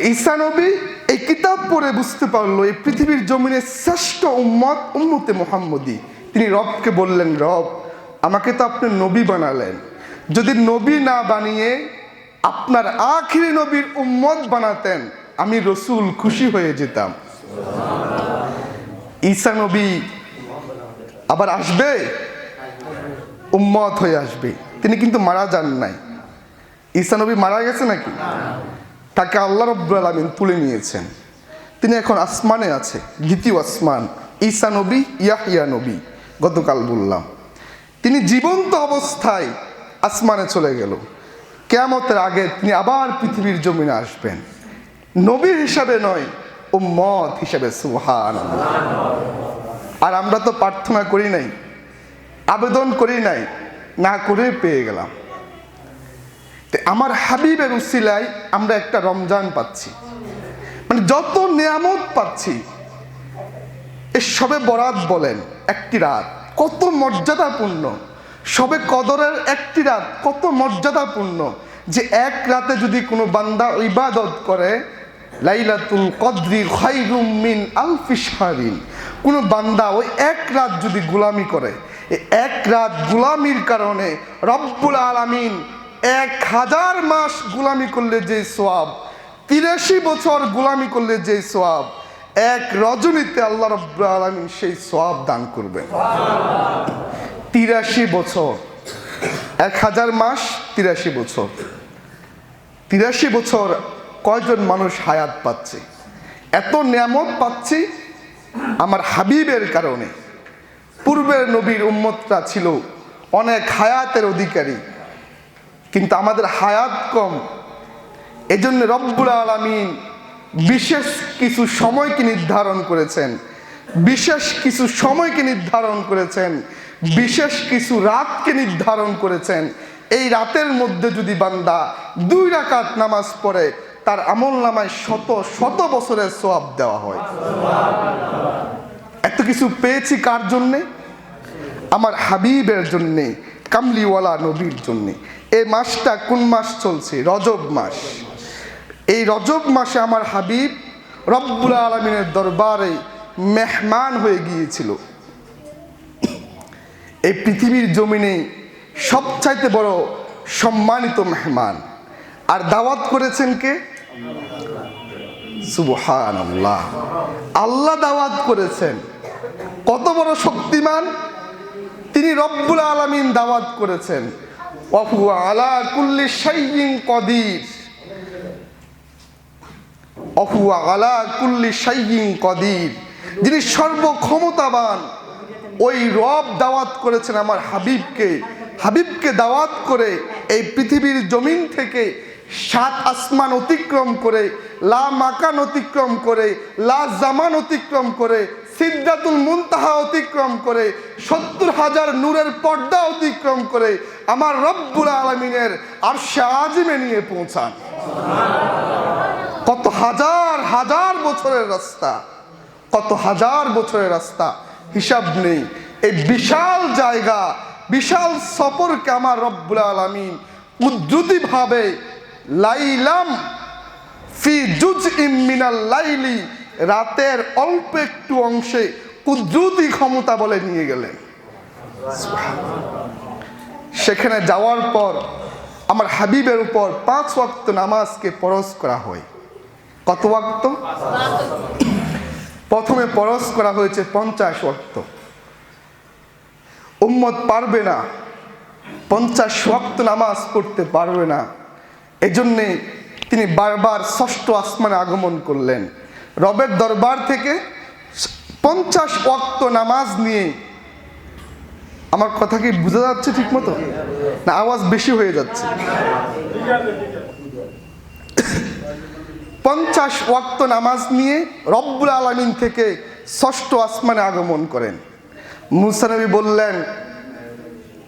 ঈসা নবী এই কিতাব পড়ে বুঝতে পারল এই পৃথিবীর জমিনের শ্রেষ্ঠ উম্মত উম্মতে মোহাম্মদী। তিনি রবকে বললেন রব আমাকে তো আপনি নবী বানালেন। যদি নবী না বানিয়ে আপনার আখিরি নবীর উম্মত বানাতেন আমি রসুল খুশি হয়ে যেতাম। ঈসা নবী আবার আসবে? উম্মত হয়ে আসবে। তিনি কিন্তু মারা যান নাই। ঈসা নবী মারা গেছে নাকি? তাকে আল্লাহ রব্বুল আলমিন তুলে নিয়েছেন। তিনি এখন আসমানে আছে, দ্বিতীয় আসমান, ঈসা নবী ইয়াহিয়া নবী, গতকাল বললাম। তিনি জীবন্ত অবস্থায় আসমানে চলে গেল। কেয়ামতের আগে তিনি আবার পৃথিবীর জমিনে আসবেন। নবী হিসাবে নয় ও মত হিসাবে সুহান আর আমরা তো প্রার্থনা করি নাই, আবেদন করি নাই, না করে পেয়ে গেলাম। আমার হাবিবের উসিলায় আমরা একটা রমজান পাচ্ছি। মানে যত নিয়ামত পাচ্ছি এ সবে বরাত বলেন, একটি রাত। কত মর্যাদাপূর্ণ। সবে কদরের একটি রাত কত মর্যাদাপূর্ণ যে এক রাতে যদি কোনো বান্দা ইবাদত করে, লাইলাতুল কদ্রি খাইরুম মিন আলফি শাহরিন। কোনো বান্দা ওই এক রাত যদি গোলামি করে এক রাত গোলামির কারণে রব্বুল আলামিন এক হাজার মাস গোলামি করলে যে সোয়াব, তিরাশি বছর গোলামি করলে যে সোয়াব, এক রজনীতে আল্লাহ আলমিন সেই সোয়াব দান করবেন। তিরাশি বছর, এক হাজার মাস তিরাশি বছর। তিরাশি বছর কয়জন মানুষ হায়াত পাচ্ছে? এত নিয়ামত পাচ্ছি আমার হাবিবের কারণে। পূর্বের নবীর উম্মতরা ছিল অনেক হায়াতের অধিকারী। কিন্তু আমাদের হায়াত কম। এজন্য রব্বুল আলমিন বিশেষ কিছু সময়কে নির্ধারণ করেছেন। বিশেষ কিছু সময়কে নির্ধারণ করেছেন। বিশেষ কিছু রাতকে নির্ধারণ করেছেন। এই রাতের মধ্যে যদি বান্দা দুই রাকাত নামাজ পড়ে, তার আমল নামায় শত শত বছরের সোয়াব দেওয়া হয়। এত কিছু পেয়েছি কার জন্যে? আমার হাবিবের জন্যে। কামলিওয়ালা নবীর জন্যে। এই মাসটা কোন মাস চলছে? রজব মাস। এই রজব মাসে আমার হাবিব রব্বুল আলমিনের দরবারে মেহমান হয়ে গিয়েছিল। এই পৃথিবীর জমিনে সবচাইতে বড় সম্মানিত মেহমান। আর দাওয়াত করেছেন কে? সুবহান আল্লাহ আল্লাহ দাওয়াত করেছেন। কত বড় শক্তিমান? তিনি রব্বুল আলমিন দাওয়াত করেছেন। আলা কুল্লি শাইইন কদির। অফু আলা কুল্লি শাইইন কদির। যিনি সর্বক্ষমতাবান, ওই রব দাওয়াত করেছেন আমার হাবিবকে। হাবিবকে দাওয়াত করে এই পৃথিবীর জমিন থেকে সাত আসমান অতিক্রম করে, লা মাকান অতিক্রম করে, লা জামান অতিক্রম করে সিদ্ধাতুল মুনতাহা অতিক্রম করে, সত্তর হাজার নূরের পর্দা অতিক্রম করে আমার রব্বুল আলমিনের আর আজিমে নিয়ে পৌঁছান। কত হাজার হাজার বছরের রাস্তা, কত হাজার বছরের রাস্তা, হিসাব নেই। এই বিশাল জায়গা, বিশাল সফরকে আমার রব্বুল আলমিন উদ্ধৃতিভাবে লাইলাম ফি জুজ ইমিনাল লাইলি রাতের অল্প একটু অংশে কুদ্রুতি ক্ষমতা বলে নিয়ে গেলেন। সেখানে যাওয়ার পর আমার হাবিবের উপর পাঁচ ওয়াক্ত নামাজকে পরশ করা হয়। কত ওয়াক্ত? প্রথমে পরশ করা হয়েছে পঞ্চাশ ওয়াক্ত। উম্মত পারবে না, পঞ্চাশ ওয়াক্ত নামাজ পড়তে পারবে না। এজন্যে তিনি বারবার ষষ্ঠ আসমানে আগমন করলেন। রবের দরবার থেকে পঞ্চাশ ওয়াক্ত নামাজ নিয়ে আমার কথা কি বোঝা যাচ্ছে ঠিক মতো না, আওয়াজ বেশি হয়ে যাচ্ছে। পঞ্চাশ ওয়াক্ত নামাজ নিয়ে রব্বুল আলমিন থেকে ষষ্ঠ আসমানে আগমন করেন। মুসানবী বললেন,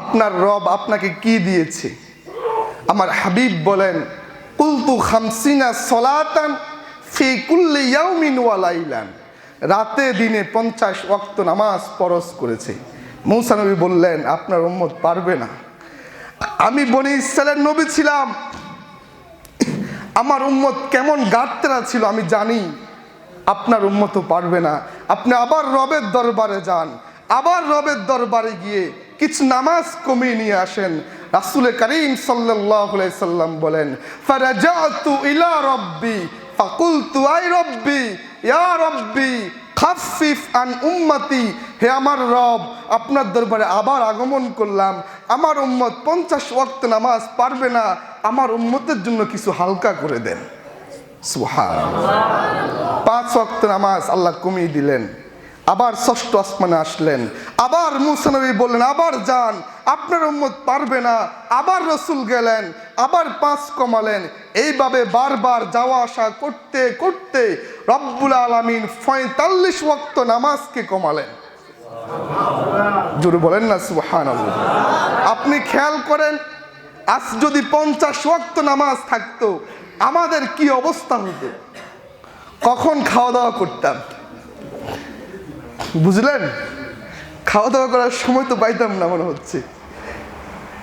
আপনার রব আপনাকে কি দিয়েছে? আমার হাবিব বলেন, কুলতু খামসিনা সলাতান ফি কুল্লি রাতে, দিনে পঞ্চাশ ওয়াক্ত নামাজ পরশ করেছে। মৌসানবী বললেন, আপনার উম্মত পারবে না। আমি বনি ইসরায়েলের নবী ছিলাম। আমার উম্মত কেমন গাড়তেরা ছিল, আমি জানি। আপনার উম্মত পারবে না। আপনি আবার রবের দরবারে যান। আবার রবের দরবারে গিয়ে কিছু নামাজ কমিয়ে নিয়ে আসেন। রাসুল করিম সাল্লাহ সাল্লাম বলেন, ফারাজাতু ইলা রব্বি ফাকুলতু, আই রব্বি, ইয়া রব্বি খাফিফ আন উম্মতি। হে আমার রব, আপনার দরবারে আবার আগমন করলাম। আমার উম্মত পঞ্চাশ ওয়াক্ত নামাজ পারবে না। আমার উম্মতের জন্য কিছু হালকা করে দেন। সুহান পাঁচ ওয়াক্ত নামাজ আল্লাহ কমিয়ে দিলেন। আবার ষষ্ঠ আসমানে আসলেন। আবার মুসানবী বললেন আবার যান আপনার উম্মত পারবে না। আবার রসুল গেলেন আবার পাঁচ কমালেন। এইভাবে বারবার যাওয়া আসা করতে করতে রব্বুল আলমিন পঁয়তাল্লিশ ওয়াক্ত নামাজকে কমালেন। জোরে বলেন না সুহান আপনি খেয়াল করেন আজ যদি পঞ্চাশ ওয়াক্ত নামাজ থাকতো আমাদের কি অবস্থা হতো কখন খাওয়া দাওয়া করতাম? বুঝলেন? খাওয়া দাওয়া করার সময় তো পাইতাম না মনে হচ্ছে।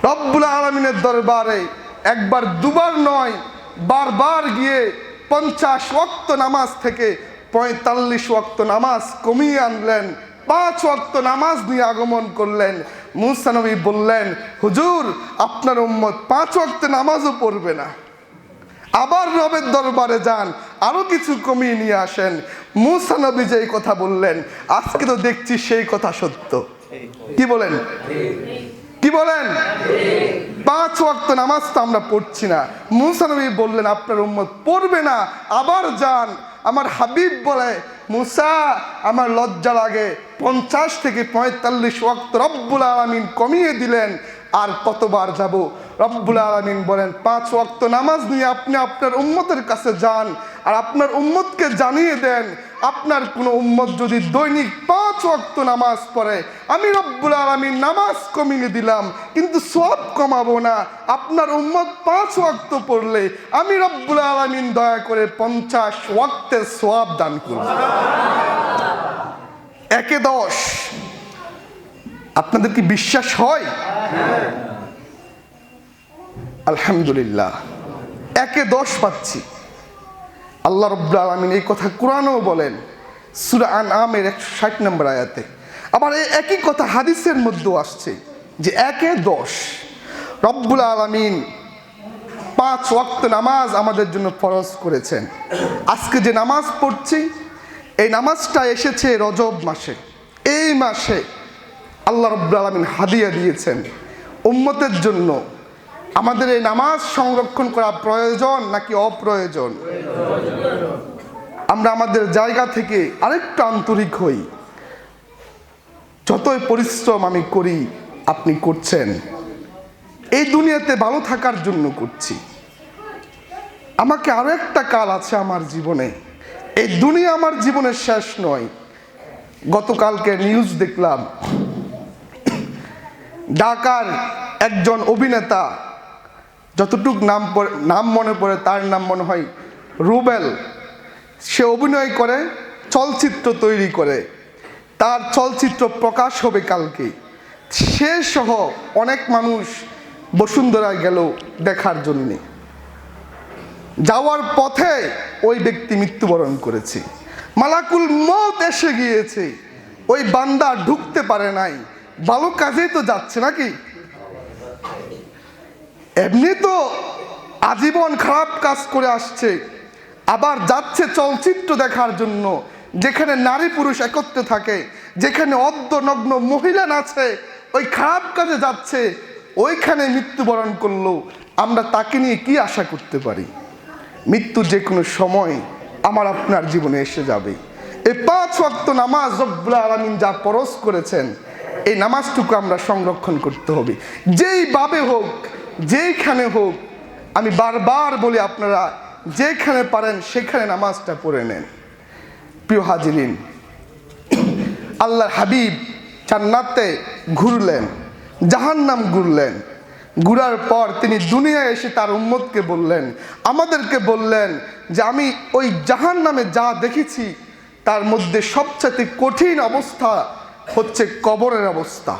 রব্বুল আলমিনের দরবারে একবার, দুবার নয়, বারবার গিয়ে পঞ্চাশ ওয়াক্ত নামাজ থেকে পঁয়তাল্লিশ ওয়াক্ত নামাজ কমিয়ে আনলেন, পাঁচ ওয়াক্ত নামাজ নিয়ে আগমন করলেন। মুসানবী বললেন, হুজুর, আপনার উম্মত পাঁচ ওয়াক্ত নামাজও পড়বে না। আবার রবের দরবারে যান আরও কিছু কমিয়ে নিয়ে আসেন। মুসা নবী যেই কথা বললেন, আজকে তো দেখছি সেই কথা সত্য। কি বলেন? কি বলেন? পাঁচ ওয়াক্ত নামাজ তো আমরা পড়ছি না। মুসা নবী বললেন, আপনার উম্মত পড়বে না, আবার যান। আমার হাবিব বলে, মুসা, আমার লজ্জা লাগে। পঞ্চাশ থেকে পঁয়তাল্লিশ ওয়াক্ত রব্বুল আলমিন কমিয়ে দিলেন, আর কতবার যাব? রব্বুল আলমিন বলেন, পাঁচ ওয়াক্ত নামাজ নিয়ে আপনি আপনার উম্মতের কাছে যান আর আপনার উম্মতকে জানিয়ে দেন, আপনার কোনো উম্মত যদি দৈনিক পাঁচ ওয়াক্ত নামাজ পড়ে, আমি রব্বুল আলমিন নামাজ কমিয়ে দিলাম, কিন্তু সব কমাবো না। আপনার উম্মত পাঁচ ওয়াক্ত পড়লে আমি রব্বুল আলমিন দয়া করে পঞ্চাশ ওয়াক্তের সোয়াব দান করব। একে দশ, আপনাদের কি বিশ্বাস হয়? আলহামদুলিল্লাহ। একে দশ পাচ্ছি। আল্লাহ রব্লা আলমিন এই কথা কোরআনও বলেন, সুরা আন আমের একশো ষাট নম্বর আয়াতে। আবার এই একই কথা হাদিসের মধ্যেও আসছে যে একে দশ। রব্বুল আলমিন পাঁচ ওয়াক্ত নামাজ আমাদের জন্য ফরজ করেছেন। আজকে যে নামাজ পড়ছি, এই নামাজটা এসেছে রজব মাসে। এই মাসে আল্লাহ রব্বুল আলমিন হাদিয়া দিয়েছেন, উম্মতের জন্য আমাদের এই নামাজ সংরক্ষণ করা প্রয়োজন নাকি অপ্রয়োজন? আমরা আমাদের জায়গা থেকে আরেকটু আন্তরিক হই। যতই পরিশ্রম আমি করি, আপনি করছেন। এই দুনিয়াতে ভালো থাকার জন্য করছি। আমাকে আরও একটা কাল আছে আমার জীবনে। এই দুনিয়া আমার জীবনের শেষ নয়। গতকালকে নিউজ দেখলাম। ঢাকার একজন অভিনেতা যতটুক নাম নাম মনে পড়ে, তার নাম মনে হয় রুবেল। সে অভিনয় করে, চলচ্চিত্র তৈরি করে। তার চলচ্চিত্র প্রকাশ হবে কালকে। সে সহ অনেক মানুষ বসুন্ধরায় গেল দেখার জন্যে। যাওয়ার পথে ওই ব্যক্তি মৃত্যুবরণ করেছে। মালাকুল মত এসে গিয়েছে। ওই বান্দা ঢুকতে পারে নাই। ভালো কাজেই তো যাচ্ছে নাকি? এমনি তো আজীবন খারাপ কাজ করে আসছে। আবার যাচ্ছে চলচ্চিত্র দেখার জন্য, যেখানে নারী পুরুষ একত্রে থাকে, যেখানে অর্ধনগ্ন মহিলা নাচে, ওই খারাপ কাজে যাচ্ছে, ওইখানে মৃত্যুবরণ করল। আমরা তাকে নিয়ে কি আশা করতে পারি? মৃত্যু যে কোনো সময় আমার আপনার জীবনে এসে যাবে। এই পাঁচ ওয়াক্ত নামাজ রব্বুল আলমিন যা পরশ করেছেন, এই নামাজটুকু আমরা সংরক্ষণ করতে হবে। যেইভাবে হোক যেইখানে হোক, আমি বারবার বলি আপনারা, যেখানে পারেন সেখানে নামাজটা পড়ে নেন। প্রিয় হাজিরিন, আল্লাহর হাবিব জান্নাতে ঘুরলেন, জাহান্নাম ঘুরলেন। ঘুরার পর তিনি দুনিয়ায় এসে তার উম্মতকে বললেন, আমাদেরকে বললেন যে আমি ওই জাহান নামে যা দেখেছি, তার মধ্যে সবচেয়ে কঠিন অবস্থা হচ্ছে কবরের অবস্থা।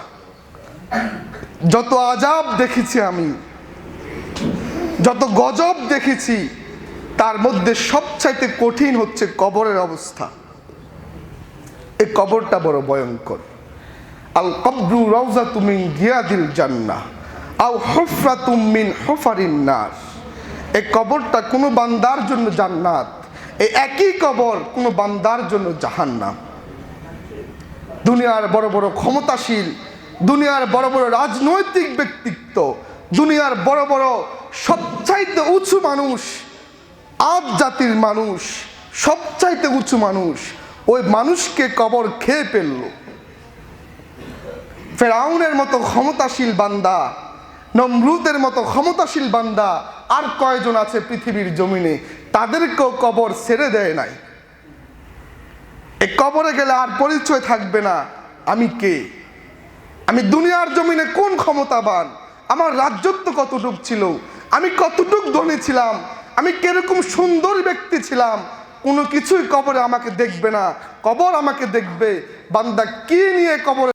যত আজাব দেখেছি আমি, যত গজব দেখেছি, তার মধ্যে সবচাইতে কঠিন হচ্ছে কবরের অবস্থা। এই কবরটা বড় ভয়ঙ্কর। আল কবরু রওজা তুমিন গিয়াদিল জান্নাহ, আও হুফরা তুমিন হুফারিন নার। এই কবরটা কোনো বান্দার জন্য জান্নাত, এই একই কবর কোনো বান্দার জন্য জাহান্নাম। দুনিয়ার বড় বড় ক্ষমতাশীল দুনিয়ার বড় বড় রাজনৈতিক ব্যক্তিত্ব, দুনিয়ার বড় বড় সবচাইতে উঁচু মানুষ আজ জাতির মানুষ, সবচাইতে উঁচু মানুষ, ওই মানুষকে কবর খেয়ে ফেলল। ফেরাউনের মতো ক্ষমতাশীল বান্দা, নমরুদের মতো ক্ষমতাশীল বান্দা আর কয়জন আছে পৃথিবীর জমিনে, তাদেরকেও কবর ছেড়ে দেয় নাই। এই কবরে গেলে আর পরিচয় থাকবে না, আমি কে? আমি দুনিয়ার জমিনে কোন ক্ষমতাবান? আমার রাজ্যত্ব কতটুক ছিল? আমি কতটুক ধনী ছিলাম? আমি কীরকম সুন্দর ব্যক্তি ছিলাম? কোনো কিছুই কবরে আমাকে দেখবে না। কবর আমাকে দেখবে। বান্দা কি নিয়ে কবরে